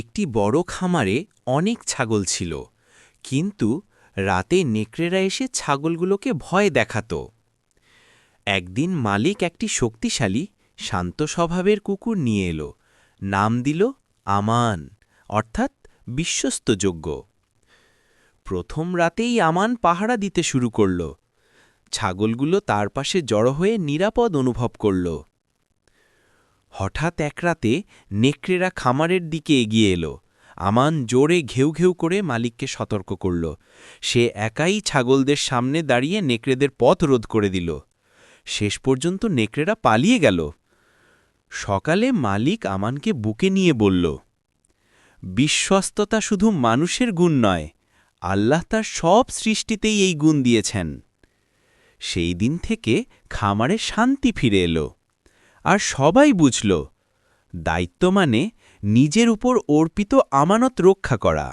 একটি বড় খামারে অনেক ছাগল ছিল, কিন্তু রাতে নেকড়েরা এসে ছাগলগুলোকে ভয় দেখাত। একদিন মালিক একটি শক্তিশালী, শান্ত স্বভাবের কুকুর নিয়ে এলো, নাম দিল আমান, অর্থাৎ বিশ্বস্তযোগ্য। প্রথম রাতেই আমান পাহারা দিতে শুরু করল। ছাগলগুলো তার পাশে জড়ো হয়ে নিরাপদ অনুভব করল। হঠাৎ এক রাতে নেকড়েরা খামারের দিকে এগিয়ে এলো। আমান জোরে ঘেউ ঘেউ করে মালিককে সতর্ক করল। সে একাই ছাগলদের সামনে দাঁড়িয়ে নেকড়েদের পথ রোধ করে দিল। শেষ পর্যন্ত নেকড়েরা পালিয়ে গেল। সকালে মালিক আমানকে বুকে নিয়ে বলল, বিশ্বস্ততা শুধু মানুষের গুণ নয়, আল্লাহ তার সব সৃষ্টিতেই এই গুণ দিয়েছেন। সেই দিন থেকে খামারে শান্তি ফিরে এলো। আর সবাই বুঝল দায়িত্ব মানে নিজের উপর অর্পিত আমানত রক্ষা করা।